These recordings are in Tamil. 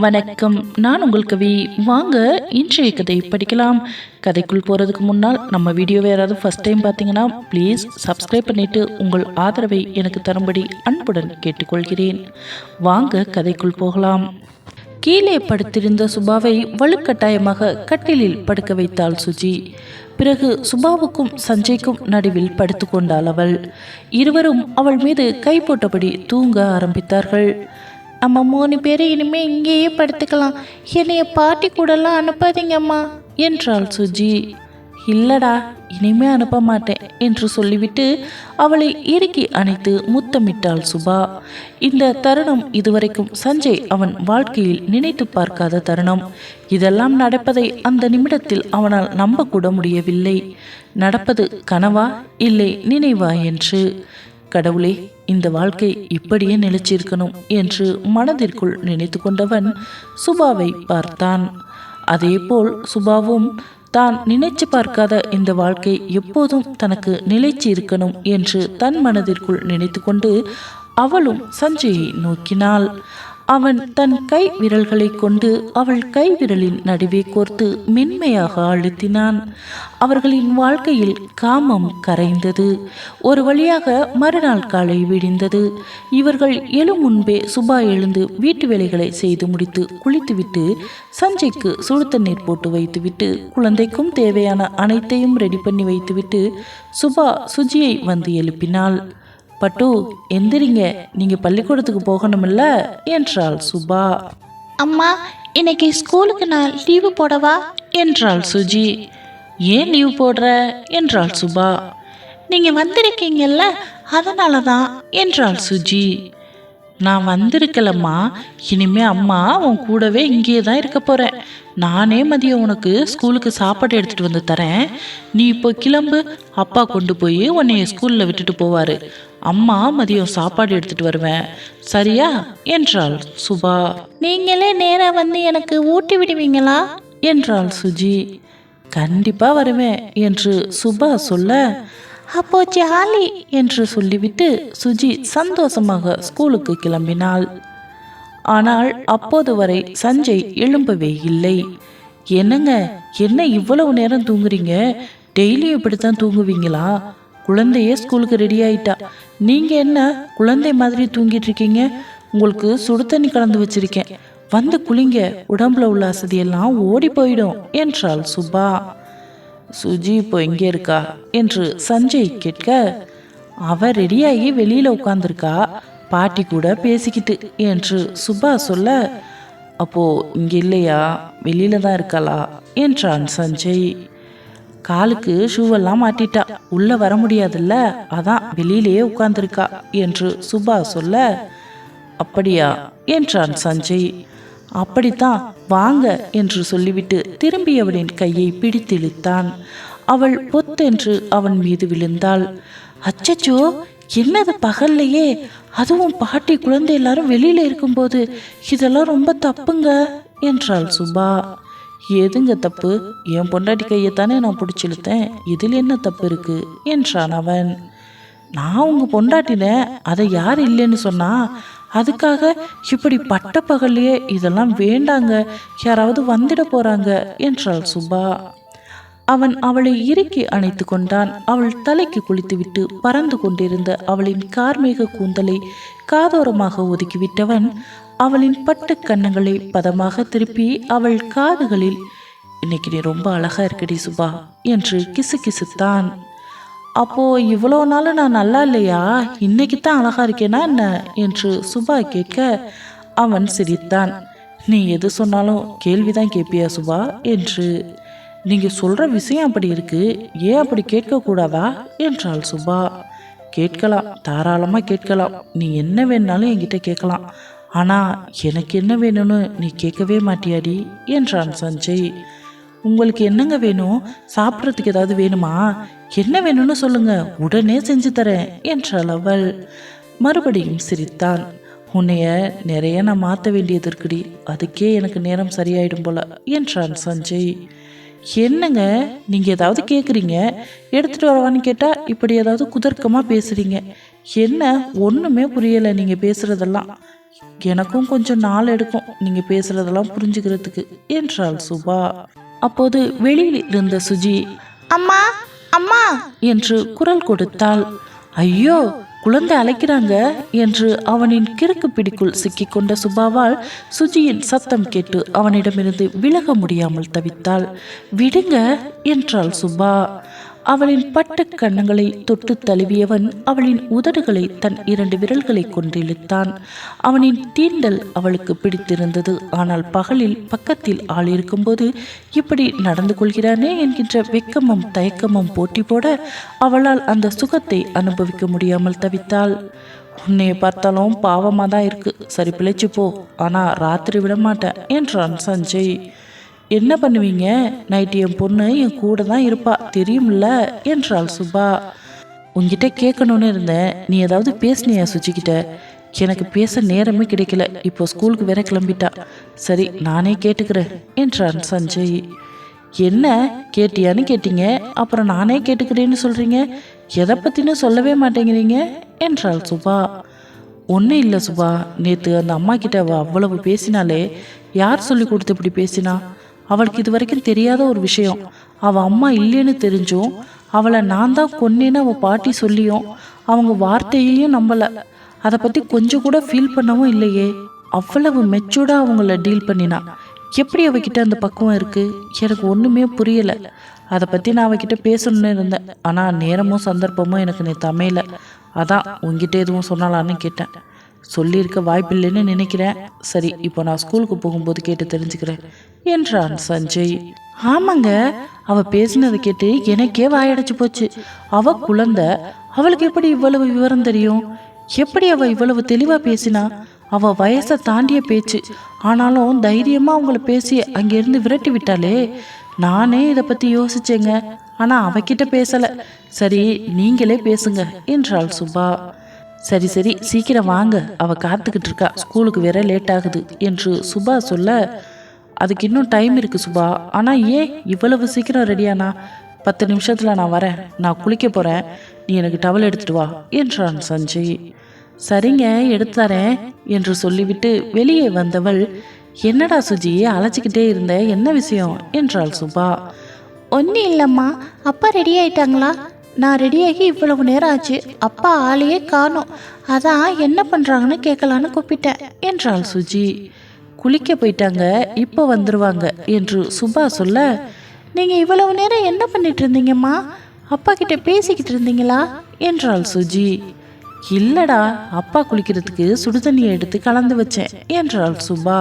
வணக்கம். நான் உங்கள் கவி. வாங்க இன்றைய கதை படிக்கலாம். கதைக்குள் போகிறதுக்கு முன்னால் நம்ம வீடியோவை யாராவது ஃபஸ்ட் டைம் பார்த்தீங்கன்னா ப்ளீஸ் சப்ஸ்கிரைப் பண்ணிவிட்டு உங்கள் ஆதரவை எனக்கு தரும்படி அன்புடன் கேட்டுக்கொள்கிறேன். வாங்க கதைக்குள் போகலாம். கீழே படுத்திருந்த சுபாவை வலுக்கட்டாயமாக கட்டிலில் படுக்க வைத்தாள் சுஜி. பிறகு சுபாவுக்கும் சஞ்சய்க்கும் நடுவில் படுத்துக்கொண்டாள் அவள். இருவரும் அவள் மீது கை போட்டபடி தூங்க ஆரம்பித்தார்கள். நம்ம மூணு பேரும் இனிமே இங்கேயே படுத்துக்கலாம். என்னைய பாட்டி கூடலாம் அனுப்பாதீங்கம்மா. என்றாள் சுஜி. இல்லடா இனிமே அனுப்ப மாட்டேன் என்று சொல்லிவிட்டு அவளை இறுக்கி அணைத்து முத்தமிட்டாள் சுபா. இந்த தருணம் இதுவரைக்கும் சஞ்சய் அவன் வாழ்க்கையில் நினைத்து பார்க்காத தருணம். இதெல்லாம் நடப்பதை அந்த நிமிடத்தில் அவனால் நம்பக்கூட முடியவில்லை. நடப்பது கனவா இல்லை நினைவா என்று. கடவுளே இந்த வாழ்க்கை இப்படியே நிலைச்சிருக்கணும் என்று மனதிற்குள் நினைத்து கொண்டவன் சுபாவை பார்த்தான். அதேபோல் சுபாவும் தான் நினைச்சு பார்க்காத இந்த வாழ்க்கை எப்போதும் தனக்கு நிலைச்சு இருக்கணும் என்று தன் மனதிற்குள் நினைத்து கொண்டு அவளும் சஞ்சயை நோக்கினாள். அவன் தன் கை விரல்களை கொண்டு அவள் கை விரலின் நடுவே கோர்த்து மென்மையாக அழுத்தினான். அவர்களின் வாழ்க்கையில் காமம் கரைந்தது. ஒரு வழியாக மறுநாள் காலை விடிந்தது. இவர்கள் எழும் முன்பே சுபா எழுந்து வீட்டு வேலைகளை செய்து முடித்து குளித்துவிட்டு சஞ்சய்க்கு சுடு தண்ணீர் போட்டு வைத்துவிட்டு குழந்தைக்கும் தேவையான அனைத்தையும் ரெடி பண்ணி வைத்துவிட்டு சுபா சுஜியை வந்து எழுப்பினாள். பட்டு எந்திரிங்க. நீங்க பள்ளிக்கூடத்துக்கு போகணுமில்ல? என்றாள் சுபா. அம்மா இன்னைக்கு ஸ்கூலுக்கு நான் லீவு போடவா? என்றாள் சுஜி. ஏன் லீவ் போடுற? என்றாள் சுபா. நீங்கள் வந்திருக்கீங்கல்ல அதனால தான் என்றாள் சுஜி. நான் வந்திருக்கலம்மா. இனிமே அம்மா உன் கூடவே இங்கேயே தான் இருக்க போறேன். நானே மதியம் உனக்கு ஸ்கூலுக்கு சாப்பாடு எடுத்துட்டு வந்து தரேன். நீ இப்போ கிளம்பு அப்பா கொண்டு போய் உன்னைய ஸ்கூல்ல விட்டுட்டு போவாரு. அம்மா மதியம் சாப்பாடு எடுத்துட்டு வருவேன். சரியா? என்றாள் சுபா. நீங்களே நேராக வந்து எனக்கு ஊட்டி விடுவீங்களா? என்றாள் சுஜி. கண்டிப்பா வருவேன் என்று சுபா சொல்ல அப்போ ஜாலி! என்று சொல்லிவிட்டு சுஜி சந்தோஷமாக ஸ்கூலுக்கு கிளம்பினாள். ஆனால் அப்போது வரை சஞ்சய் எழும்பவே இல்லை. என்னங்க என்ன இவ்வளவு நேரம் தூங்குறீங்க? டெய்லியும் இப்படித்தான் தூங்குவீங்களா? குழந்தையே ஸ்கூலுக்கு ரெடி ஆயிட்டா. நீங்க என்ன குழந்தை மாதிரி தூங்கிட்டு இருக்கீங்க உங்களுக்கு சுடு தண்ணி கலந்து வச்சிருக்கேன். வந்து குளிங்க உடம்புல உள்ள அசதியெல்லாம் ஓடி போயிடும் என்றாள் சுபா. சுஜி இப்போ எங்கே இருக்கா? என்று சஞ்சய் கேட்க அவ ரெடியாகி வெளியில உட்காந்துருக்கா பாட்டி கூட பேசிக்கிட்டு என்று சுபா சொல்ல அப்போ இங்க இல்லையா? வெளியில தான் இருக்காளா என்றான் சஞ்சய். காலுக்கு ஷூவெல்லாம் மாட்டிட்டா. உள்ள வர முடியாதுல்ல? அதான் வெளியிலேயே உட்கார்ந்துருக்கா? என்று சுபா சொல்ல அப்படியா? என்றான் சஞ்சய். அப்படித்தான் வாங்க என்று சொல்லிவிட்டு திரும்பியவளின் கையை பிடித்திழுத்தான். அவள் பொத்தென்று அவன் மீது விழுந்தாள். அச்சச்சோ! என்னது பகல்லையே? அதுவும் பாட்டி குழந்தை எல்லாரும் வெளியில இருக்கும்போது இதெல்லாம் ரொம்ப தப்புங்க என்றாள் சுபா. எதுங்க தப்பு? என் பொண்டாட்டி கையை தானே நான் பிடிச்சிழுத்தேன் இதில் என்ன தப்பு இருக்கு? என்றான் அவன். நான் உங்க பொண்டாட்டினேன் அதை யார் இல்லைன்னு சொன்னா அதுக்காக இப்படி பட்ட பகல்லையே இதெல்லாம் வேண்டாங்க. யாராவது வந்துட போறாங்க என்றாள் சுபா. அவன் அவளை இறுக்கி அணைத்து கொண்டான். அவள் தலைக்கு குளித்துவிட்டு பறந்து கொண்டிருந்த அவளின் கார்மேக கூந்தலை காதோரமாக ஒதுக்கிவிட்டவன் அவளின் பட்டு கன்னங்களை பதமாக திருப்பி அவள் காதுகளில் இன்னைக்கு நீ ரொம்ப அழகா இருக்கடி சுபா என்று கிசு கிசுத்தான் அப்போ இவ்வளோ நாள் நான் நல்லா இல்லையா? இன்னைக்கு தான் அழகா இருக்கேனா என்ன? என்று சுபா கேட்க அவன் சிரித்தான். நீ எது சொன்னாலும் கேள்விதான் கேட்பியா சுபா? என்று நீங்க சொல்ற விஷயம் அப்படி இருக்கு. ஏன் அப்படி கேட்க கூடாதா என்றாள் சுபா. கேட்கலாம். தாராளமா கேட்கலாம். நீ என்ன வேணாலும் என்கிட்ட கேட்கலாம். ஆனா எனக்கு என்ன வேணும்னு நீ கேட்கவே மாட்டியாடி? என்றான் சஞ்சய். உங்களுக்கு என்னங்க வேணும்? சாப்பிட்றதுக்கு ஏதாவது வேணுமா? என்ன வேணும்னு சொல்லுங்க. உடனே செஞ்சு தரேன் என்றாள் அவள். மறுபடியும் சிரித்தான். உன்னைய நிறைய நான் மாற்ற வேண்டியது இருக்குடி. அதுக்கே எனக்கு நேரம் சரியாயிடும் போல என்றான் சஞ்சய். என்னங்க நீங்க ஏதாவது கேட்குறீங்க எடுத்துட்டு வரவான்னு கேட்டா இப்படி ஏதாவது குதர்க்கமா பேசுறீங்க. என்ன? ஒண்ணுமே புரியல நீங்க பேசுறதெல்லாம். எனக்கும் கொஞ்சம் நாள் எடுக்கும் நீங்க பேசுறதெல்லாம் புரிஞ்சுக்கிறதுக்கு என்றாள் சுபா. அப்போது வெளியில் இருந்த சுஜி அம்மா அம்மா. என்று குரல் கொடுத்தாள். ஐயோ குழந்தை அழைக்கிறாங்க என்று அவனின் கிறுக்கு பிடிக்குள் சிக்கிக்கொண்ட சுபாவால் சுஜியின் சத்தம் கேட்டு அவனிடமிருந்து விலக முடியாமல் தவித்தாள். விடுங்க என்றாள் சுபா. அவளின் பட்டு கன்னங்களை தொட்டு தழுவியவன் அவளின் உதடுகளை தன் இரண்டு விரல்களை கொண்டிழுத்தான் அவனின் தீண்டல் அவளுக்கு பிடித்திருந்தது. ஆனால் பகலில் பக்கத்தில் ஆள் இருக்கும்போது இப்படி நடந்து கொள்கிறானே என்கின்ற வெக்கமும் தயக்கமும் போட்டி போட அவளால் அந்த சுகத்தை அனுபவிக்க முடியாமல் தவித்தாள். உன்னைய பார்த்தாலும் பாவமாக தான் இருக்கு. சரி பிழைச்சு போ. ஆனால் ராத்திரி விட மாட்டேன் என்றான் சஞ்சய். என்ன பண்ணுவீங்க? நைட்டு என் பொண்ணு என் கூட தான் இருப்பா. தெரியும்ல? என்றாள் சுபா. உங்ககிட்ட கேட்கணும்னு இருந்தேன். நீ ஏதாவது பேசுனியா சுச்சிக்கிட்ட எனக்கு பேச நேரமே கிடைக்கல. இப்போ ஸ்கூலுக்கு வேற கிளம்பிட்டா. சரி நானே கேட்டுக்கிறேன். என்றான் சஞ்சய். என்ன? கேட்டியான்னு கேட்டீங்க? அப்புறம் நானே கேட்டுக்கிறேன்னு சொல்றீங்க? எதை பத்தின்னு சொல்லவே மாட்டேங்கிறீங்க? என்றாள் சுபா. ஒன்றும் இல்லை சுபா. நேற்று அந்த அம்மா கிட்ட அவ்வளவு பேசினாலே யார் சொல்லி கொடுத்து இப்படி பேசினா? அவளுக்கு இது வரைக்கும் தெரியாத ஒரு விஷயம். அவள் அம்மா இல்லைன்னு தெரிஞ்சும் அவளை நான் தான் கொன்னேன்னு அவள் பாட்டி சொல்லியும் அவங்க வார்த்தையையும் நம்பலை. அதை பற்றி கொஞ்சம் கூட ஃபீல் பண்ணவும் இல்லையே. அவ்வளவு மெச்சூர்டாக அவங்கள டீல் பண்ணினா. எப்படி அவகிட்ட அந்த பக்குவம் இருக்குது எனக்கு ஒன்றுமே புரியலை. அதை பற்றி நான் அவகிட்ட பேசணும்னு இருந்தேன். ஆனால் நேரமும் சந்தர்ப்பமும் எனக்கு நீ அமையல. அதான் உங்ககிட்ட எதுவும் சொன்னாலான்னு கேட்டேன். சொல்லியிருக்க வாய்ப்பில்லைன்னு நினைக்கிறேன். சரி இப்போ நான் ஸ்கூலுக்கு போகும்போது கேட்டு தெரிஞ்சுக்கிறேன். என்றான் சஞ்சய். ஆமாங்க அவ பேசினதை கேட்டு எனக்கே வாயடைச்சு போச்சு. அவ குழந்தை அவளுக்கு எப்படி இவ்வளவு விவரம் தெரியும்? எப்படி அவ இவ்வளவு தெளிவா பேசினா? அவ வயசை தாண்டிய பேச்சு. ஆனாலும் தைரியமா அவங்கள பேசி அங்கிருந்து விரட்டி விட்டாலே நானே இதை பத்தி யோசிச்சேங்க. ஆனா அவகிட்ட பேசல. சரி நீங்களே பேசுங்க என்றாள் சுபா. சரி சரி சீக்கிரம் வாங்க. அவ காத்துக்கிட்டு இருக்கா. ஸ்கூலுக்கு வேற லேட் ஆகுது என்று சுபா சொல்ல அதுக்கு இன்னும் டைம் இருக்குது சுபா. ஆனால் ஏன் இவ்வளவு சீக்கிரம் ரெடியானா பத்து நிமிஷத்தில் நான் வரேன். நான் குளிக்க போகிறேன் நீ எனக்கு டவல் எடுத்துட்டு வா என்றான் சஞ்சய். சரிங்க எடுத்து தரேன் என்று சொல்லிவிட்டு வெளியே வந்தவள் என்னடா சுஜி அழைச்சிக்கிட்டே இருந்த? என்ன விஷயம்? என்றாள் சுபா. ஒன்றும் இல்லைம்மா. அப்பா ரெடி ஆயிட்டாங்களா? நான் ரெடியாகி இவ்வளவு நேரம் ஆச்சு. அப்பா ஆளையே காணும். அதான் என்ன பண்ணுறாங்கன்னு கேட்கலான்னு கூப்பிட்டேன் என்றாள் சுஜி. குளிக்க போயிட்டாங்க இப்போ வந்துருவாங்க என்று சுபா சொல்ல நீங்கள் இவ்வளவு நேரம் என்ன பண்ணிட்டு இருந்தீங்கம்மா? அப்பா கிட்ட பேசிக்கிட்டு இருந்தீங்களா? என்றாள் சுஜி. இல்லடா அப்பா குளிக்கிறதுக்கு சுடுதண்ணியை எடுத்து கலந்து வச்சேன் என்றாள் சுபா.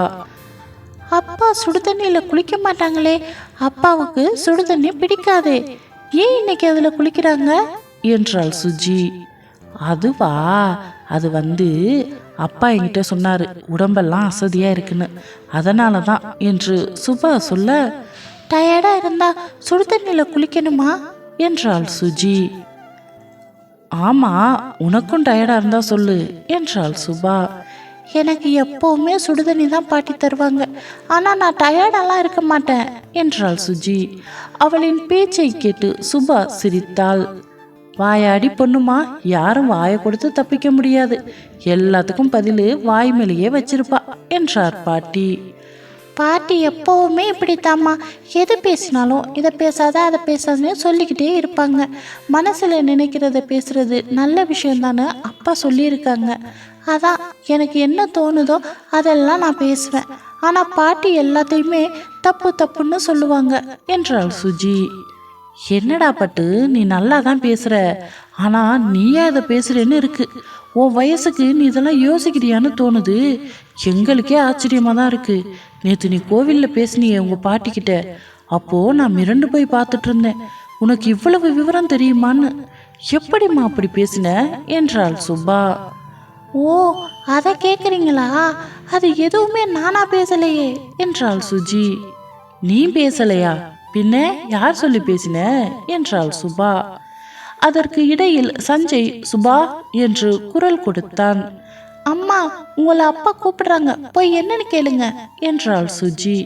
அப்பா சுடுதண்ணியில் குளிக்க மாட்டாங்களே அப்பாவுக்கு சுடுதண்ணி பிடிக்காதே ஏன் இன்னைக்கு அதில் குளிக்கிறாங்க? என்றாள் சுஜி. அதுவா அது வந்து அப்பா என்கிட்ட சொன்னார் உடம்பெல்லாம் அசதியாக இருக்குன்னு. அதனால தான் என்று சுபா சொல்ல டயர்டாக இருந்தா சுடு தண்ணியில் குளிக்கணுமா? என்றாள் சுஜி. ஆமாம் உனக்கும் டயர்டாக இருந்தா சொல்லு என்றாள் சுபா. எனக்கு எப்போவுமே சுடுதண்ணி தான் பாட்டி தருவாங்க. ஆனால் நான் டயர்டெல்லாம் இருக்க மாட்டேன் என்றாள் சுஜி. அவளின் பேச்சை கேட்டு சுபா சிரித்தாள். வாயாடி பொண்ணுமா? யாரும் வாயை கொடுத்து தப்பிக்க முடியாது. எல்லாத்துக்கும் பதிலு வாய் மேலேயே வச்சிருப்பா என்றார் பாட்டி. பாட்டி எப்போவுமே இப்படித்தாம்மா. எது பேசினாலும் இதை பேசாத அதை பேசாதன்னு சொல்லிக்கிட்டே இருப்பாங்க. மனசில் நினைக்கிறத பேசுறது நல்ல விஷயம் தானே அப்பா சொல்லியிருக்காங்க. அதான் எனக்கு என்ன தோணுதோ அதெல்லாம் நான் பேசுவேன். ஆனால் பாட்டி எல்லாத்தையுமே தப்பு தப்புன்னு சொல்லுவாங்க என்றாள் சுஜி. என்னடா பட்டு நீ நல்லா தான் பேசுற. ஆனா நீயே அதை பேசுறேன்னு இருக்கு. உன் வயசுக்கு நீ இதெல்லாம் யோசிக்கிறியான்னு தோணுது. எங்களுக்கே ஆச்சரியமா தான் இருக்கு. நேத்து நீ கோவில்ல பேசினியே உங்க பாட்டிக்கிட்ட. அப்போ நான் மிரண்டு போய் பார்த்துட்டு இருந்தேன் உனக்கு இவ்வளவு விவரம் தெரியுமான்னு. எப்படிம்மா அப்படி பேசின? என்றாள் சுபா. ஓ அதை கேட்குறீங்களா அது எதுவுமே நானா பேசலையே. என்றாள் சுஜி. நீ பேசலையா? பின்னே யார் சொல்லி பேசின? என்றாள் சுபா. அதற்கு இடையில் சஞ்சய் சுபா என்று குரல் கொடுத்தான். அம்மா உங்களை அப்பா கூப்பிடுறாங்க. போய் என்னன்னு கேளுங்க என்றாள் சுஜி.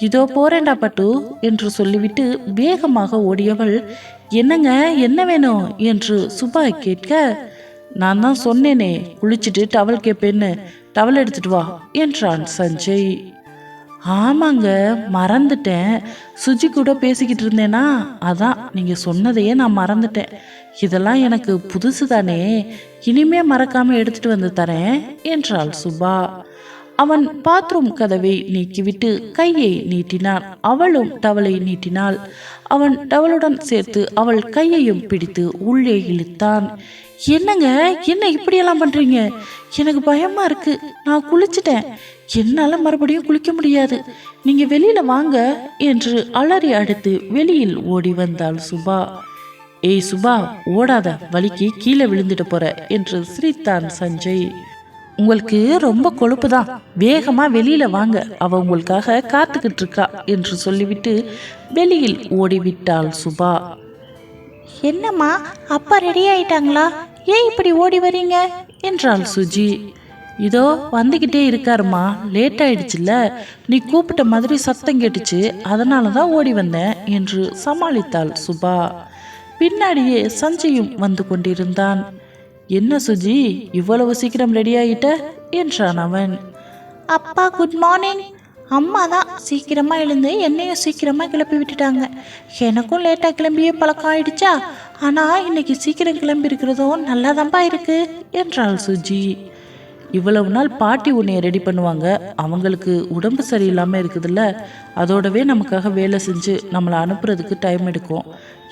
இதோ போறேண்டா பட்டு என்று சொல்லிவிட்டு வேகமாக ஓடியவள் என்னங்க என்ன வேணும்? என்று சுபா கேட்க நான் தான் சொன்னேனே குளிச்சுட்டு டவல் கேட்பேன்னு டவல் எடுத்துட்டு வா என்றான் சஞ்சய். ஆமாங்க மறந்துட்டேன். சுஜி கூட பேசிக்கிட்டு இருந்தேனா? அதான் நீங்கள் சொன்னதையே நான் மறந்துட்டேன். இதெல்லாம் எனக்கு புதுசு தானே இனிமே மறக்காமல் எடுத்துகிட்டு வந்து தரேன் என்றாள் சுபா. அவன் பாத்ரூம் கதவை நீக்கிவிட்டு கையை நீட்டினான். அவளும் டவலை நீட்டினாள். அவன் டவலுடன் சேர்த்து அவள் கையையும் பிடித்து உள்ளே இழுத்தான். என்னங்க? என்ன இப்படியெல்லாம் பண்றீங்க? எனக்கு பயமா இருக்கு. நான் குளிச்சிட்டேன். என்னால மறுபடியும் குளிக்க முடியாது. நீங்க வெளியில வாங்க என்று அலறி அடுத்து வெளியில் ஓடி வந்தாள் சுபா. ஏய் சுபா ஓடாத. வலிக்கு கீழே விழுந்துட்டு போற என்று சிரித்தான் சஞ்சய். உங்களுக்கு ரொம்ப கொழுப்பு தான் வேகமா வெளியில வாங்க. அவ உங்களுக்காக காத்துக்கிட்டு இருக்கா என்று சொல்லிவிட்டு வெளியில் ஓடிவிட்டாள் சுபா. என்னம்மா அப்பா ரெடி ஆயிட்டாங்களா? ஏன் இப்படி ஓடி வரீங்க? என்றாள் சுஜி. இதோ வந்துக்கிட்டே இருக்காருமா லேட் ஆயிடுச்சுல்ல. நீ கூப்பிட்ட மாதிரி சத்தம் கேட்டுச்சு. அதனால தான் ஓடி வந்தேன் என்று சமாளித்தாள் சுபா. பின்னாடியே சஞ்சயும் வந்து கொண்டிருந்தான். என்ன சுஜி இவ்வளவு சீக்கிரம் ரெடி ஆகிட்ட? என்றான் அவன். அப்பா குட் மார்னிங் அம்மா தான் சீக்கிரமாக எழுந்து என்னையும் சீக்கிரமாக கிளப்பி விட்டுட்டாங்க. எனக்கும் லேட்டாக கிளம்பியே பழக்கம் ஆயிடுச்சா? ஆனால் இன்னைக்கு சீக்கிரம் கிளம்பி இருக்கிறதும் நல்லாதான்ப்பா இருக்கு என்றாள் சுஜி. இவ்வளவு நாள் பாட்டி உன்னைய ரெடி பண்ணுவாங்க. அவங்களுக்கு உடம்பு சரியில்லாமல் இருக்குதுல்ல. அதோடவே நமக்காக வேலை செஞ்சு நம்மளை அனுப்புறதுக்கு டைம் எடுக்கும்.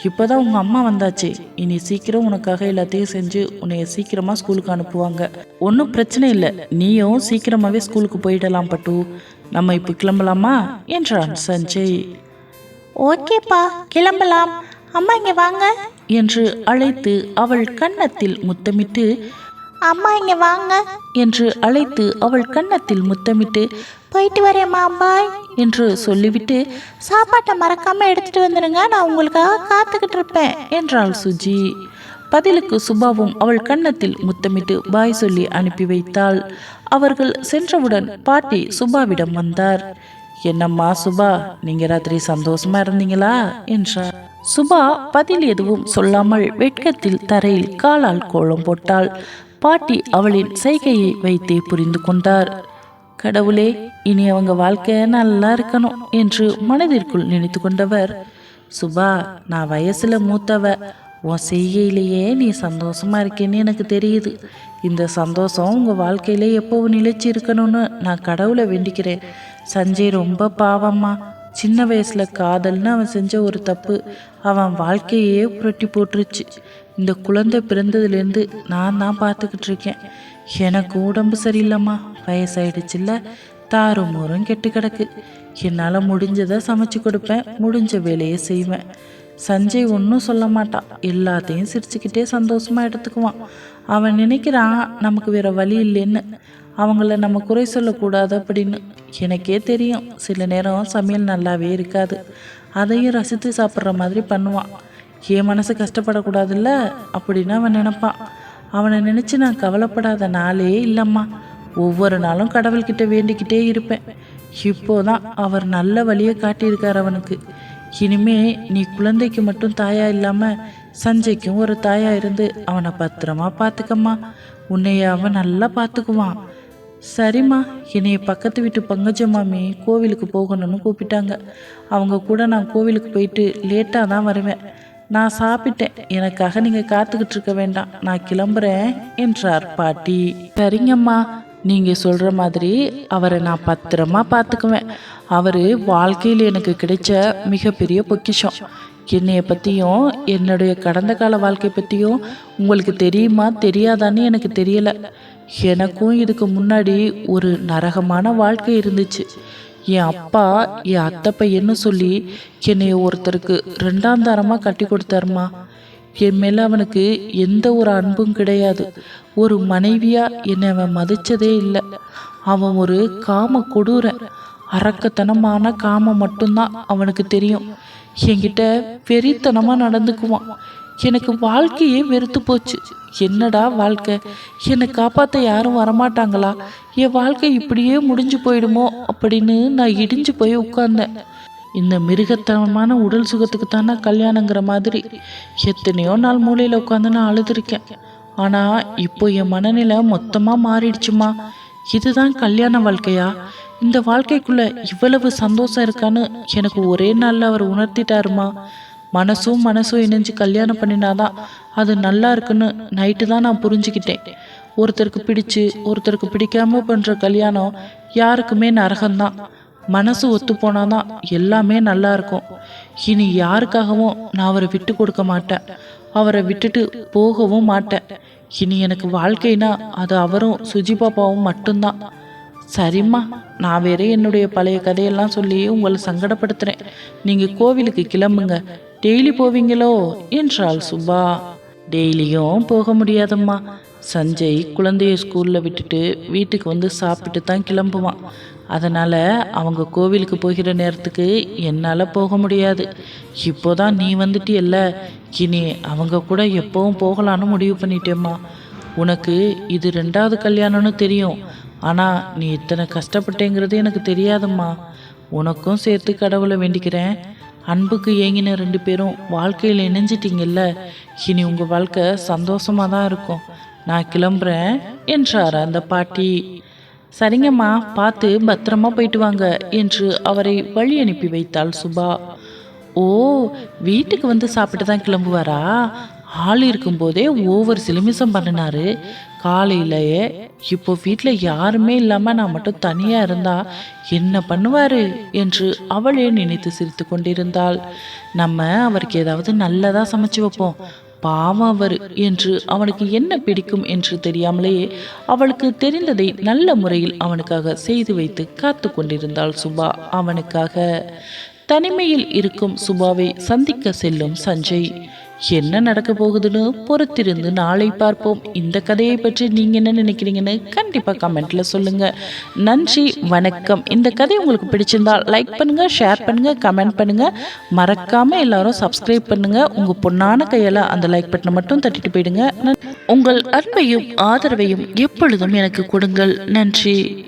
இப்போதான் உங்கள் அம்மா வந்தாச்சு. இனி சீக்கிரம் உனக்காக எல்லாத்தையும் செஞ்சு உன்னைய சீக்கிரமாக ஸ்கூலுக்கு அனுப்புவாங்க. ஒன்றும் பிரச்சனை இல்லை. நீயும் சீக்கிரமாகவே ஸ்கூலுக்கு போயிடலாம் பட்டு. நம்ம இப்போ கிளம்பலாமா? என்றான் சஞ்சய். ஓகேப்பா கிளம்பலாம். அம்மா இங்கே வாங்க. என்று அழைத்து அவள் கன்னத்தில் முத்தமிட்டு அம்மா இங்கே வாங்க. என்று அழைத்து அவள் கன்னத்தில் முத்தமிட்டு போயிட்டு வரேம்மா பாய் என்று சொல்லிவிட்டு சாப்பாட்டை மறக்காம எடுத்துட்டு வந்துடுங்க நான் உங்களுக்காக காத்துக்கிட்டு இருப்பேன். என்றாள் சுஜி. பதிலுக்கு சுபாவும் அவள் கன்னத்தில் முத்தமிட்டு பாய் சொல்லி அனுப்பி வைத்தாள். அவர்கள் சென்றவுடன் பாட்டி சுபாவிடம் வந்தார். என்னம்மா சுபா நீங்க ராத்திரி சந்தோஷமா இருந்தீங்களா? என்றார். சுபா பதில் எதுவும் சொல்லாமல் வெட்கத்தில் தரையில் காலால் கோலம் போட்டாள். பாட்டி அவளின் செய்கையை வைத்தே புரிந்து கொண்டார். கடவுளே இனி அவங்க வாழ்க்கை நல்லா இருக்கணும் என்று மனதிற்குள் நினைத்து கொண்டவர். சுபா நான் வயசுல மூத்தவ உன் செய்கையிலேயே நீ சந்தோஷமா இருக்கேன்னு எனக்கு தெரியுது. இந்த சந்தோஷம் உங்க வாழ்க்கையில எப்போவும் நிலைச்சி இருக்கணும்னு நான் கடவுளை வேண்டிக்கிறேன். சஞ்சய் ரொம்ப பாவம்மா. சின்ன வயசுல காதல்னு அவன் செஞ்ச ஒரு தப்பு அவன் வாழ்க்கையே புரட்டி போட்டுருச்சு. இந்த குழந்தை பிறந்ததுலேருந்து நான் தான் பார்த்துக்கிட்டு இருக்கேன் எனக்கு உடம்பு சரியில்லைம்மா. வயசாயிடுச்சுல்ல. தாரும் மோரும் கெட்டு கிடக்கு. என்னால் முடிஞ்சதை சமைச்சு கொடுப்பேன். முடிஞ்ச வேலையை செய்வேன். சஞ்சய் ஒன்றும் சொல்ல மாட்டான் எல்லாத்தையும் சிரிச்சுக்கிட்டே சந்தோஷமாக எடுத்துக்குவான். அவன் நினைக்கிறான் நமக்கு வேற வழி இல்லைன்னு. அவங்கள நம்ம குறை சொல்லக்கூடாது அப்படின்னு. எனக்கே தெரியும். சில நேரம் சமையல் நல்லாவே இருக்காது. அதையும் ரசித்து சாப்பிட்ற மாதிரி பண்ணுவான். என் மனசு கஷ்டப்படக்கூடாதுல்ல? அப்படின்னு அவன் நினைப்பான். அவனை நினச்சி நான் கவலைப்படாத நாளே இல்லைம்மா. ஒவ்வொரு நாளும் கடவுள்கிட்ட வேண்டிக்கிட்டே இருப்பேன். இப்போதான் அவர் நல்ல வழியை காட்டியிருக்கார் அவனுக்கு. இனிமே நீ குழந்தைக்கு மட்டும் தாயா இல்லாமல் சஞ்சய்க்கும் ஒரு தாயா இருந்து அவனை பத்திரமா பார்த்துக்கம்மா உன்னைய அவன் நல்லா பார்த்துக்குவான் சரிம்மா என்னைய பக்கத்து வீட்டு பங்கஜ மாமி கோவிலுக்கு போகணும்னு கூப்பிட்டாங்க. அவங்க கூட நான் கோவிலுக்கு போயிட்டு லேட்டாக தான் வருவேன். நான் சாப்பிட்டேன். எனக்காக நீங்கள் காத்துக்கிட்டு இருக்க வேண்டாம். நான் கிளம்புறேன் என்றார் பாட்டி. சரிங்கம்மா நீங்கள் சொல்கிற மாதிரி அவரை நான் பத்திரமா பார்த்துக்குவேன். அவர் வாழ்க்கையில் எனக்கு கிடைச்ச மிகப்பெரிய பொக்கிஷம். என்னைய பற்றியும் என்னுடைய கடந்த கால வாழ்க்கை பற்றியும் உங்களுக்கு தெரியுமா தெரியாதான்னு எனக்கு தெரியல. எனக்கும் இதுக்கு முன்னாடி ஒரு நரகமான வாழ்க்கை இருந்துச்சு. என் அப்பா என் அத்தை பையன்னு சொல்லி என்னைய ஒருத்தருக்கு ரெண்டாம் தரமாக கட்டி கொடுத்தாருமா. என் மேலே அவனுக்கு எந்த ஒரு அன்பும் கிடையாது. ஒரு மனைவியா என்னை அவன் மதிச்சதே இல்லை. அவன் ஒரு காம கொடூரன். அரக்கத்தனமான காமம் மட்டும்தான் அவனுக்கு தெரியும். என்கிட்ட வெறித்தனமாக நடந்துக்குவான். எனக்கு வாழ்க்கையே வெறுத்து போச்சு. என்னடா வாழ்க்கை? என்னை காப்பாற்ற யாரும் வரமாட்டாங்களா? என் வாழ்க்கை இப்படியே முடிஞ்சு போயிடுமோ? அப்படின்னு நான் இடிஞ்சு போய் உட்கார்ந்தேன். இந்த மிருகத்தனமான உடல் சுகத்துக்கு தானே கல்யாணங்கிற மாதிரி. எத்தனையோ நாள் மூலையில் உட்காந்து நான் அழுதுருக்கேன். ஆனால் இப்போ என் மனநிலை மொத்தமாக மாறிடுச்சுமா? இதுதான் கல்யாண வாழ்க்கையா? இந்த வாழ்க்கைக்குள்ள இவ்வளவு சந்தோஷம் இருக்கான்னு எனக்கு ஒரே நாளில் அவர் உணர்த்திட்டாருமா? மனசும் மனசும் இணைஞ்சு கல்யாணம் பண்ணினாதான் அது நல்லா இருக்குன்னு நைட்டு தான் நான் புரிஞ்சுக்கிட்டேன். ஒருத்தருக்கு பிடிச்சு ஒருத்தருக்கு பிடிக்காம பண்ணுற கல்யாணம் யாருக்குமே நரகம்தான். மனசு ஒத்து போனாதான் எல்லாமே நல்லா இருக்கும். இனி யாருக்காகவும் நான் அவரை விட்டு கொடுக்க மாட்டேன். அவரை விட்டுட்டு போகவும் மாட்டேன். இனி எனக்கு வாழ்க்கைனா அது அவரும் சுஜி பாப்பாவும் மட்டும்தான். சரிம்மா நான் வேற என்னுடைய பழைய கதையெல்லாம் சொல்லி உங்களை சங்கடப்படுத்துறேன். நீங்க கோவிலுக்கு கிளம்புங்க. டெய்லி போவீங்களோ? என்றாள் சுபா டெய்லியும் போக முடியாதம்மா. சஞ்சய் குழந்தைய ஸ்கூலில் விட்டுட்டு வீட்டுக்கு வந்து சாப்பிட்டு தான் கிளம்புவான். அதனால் அவங்க கோவிலுக்கு போகிற நேரத்துக்கு என்னால் போக முடியாது. இப்போதான் நீ வந்துட்டியல்ல. இனி அவங்க கூட எப்போவும் போகலான்னு முடிவு பண்ணிட்டேம்மா. உனக்கு இது ரெண்டாவது கல்யாணம்னு தெரியும். ஆனால் நீ இத்தனை கஷ்டப்பட்டேங்கிறது எனக்கு தெரியாதம்மா. உனக்கும் சேர்த்து கடவுளை வேண்டிக்கிறேன். அன்புக்கு ஏங்கின ரெண்டு பேரும் வாழ்க்கையில் இணைஞ்சிட்டீங்கல்ல? இனி உங்கள் வாழ்க்கை சந்தோஷமாக தான் இருக்கும். நான் கிளம்புறேன் என்றார் அந்த பாட்டி. சரிங்கம்மா பார்த்து பத்திரமா போயிட்டு வாங்க என்று அவரை வழி அனுப்பி வைத்தாள் சுபா. ஓ வீட்டுக்கு வந்து சாப்பிட்டு தான் கிளம்புவாரா? ஆள் இருக்கும்போதே ஓவர் சிலுமிசம் பண்ணினாரு. காலையிலேயே இப்போ வீட்டில் யாருமே இல்லாமல் நான் மட்டும் தனியாக இருந்தா என்ன பண்ணுவார்? என்று அவளே நினைத்து சிரித்து கொண்டிருந்தாள். நம்ம அவருக்கு ஏதாவது நல்லதாக சமைச்சு வைப்போம். பாவம் அவர் என்று அவனுக்கு என்ன பிடிக்கும் என்று தெரியாமலேயே அவளுக்கு தெரிந்ததை நல்ல முறையில் அவனுக்காக செய்து வைத்து காத்து கொண்டிருந்தாள் சுபா அவனுக்காக. தனிமையில் இருக்கும் சுபாவை சந்திக்க செல்லும் சஞ்சய். என்ன நடக்க போகுதுன்னு பொறுத்திருந்து நாளை பார்ப்போம். இந்த கதையை பற்றி நீங்க என்ன நினைக்கிறீங்கன்னு கண்டிப்பா கமெண்ட்ல சொல்லுங்க. நன்றி வணக்கம். இந்த கதை உங்களுக்கு பிடிச்சிருந்தால் லைக் பண்ணுங்க ஷேர் பண்ணுங்க கமெண்ட் பண்ணுங்க. மறக்காம எல்லாரும் சப்ஸ்கிரைப் பண்ணுங்க. உங்க பொண்ணான கையால் அந்த லைக் பட்டனை மட்டும் தட்டிட்டு போயிடுங்க. நன்- உங்கள் அன்பையும் ஆதரவையும் எப்பொழுதும் எனக்கு கொடுங்கள். நன்றி.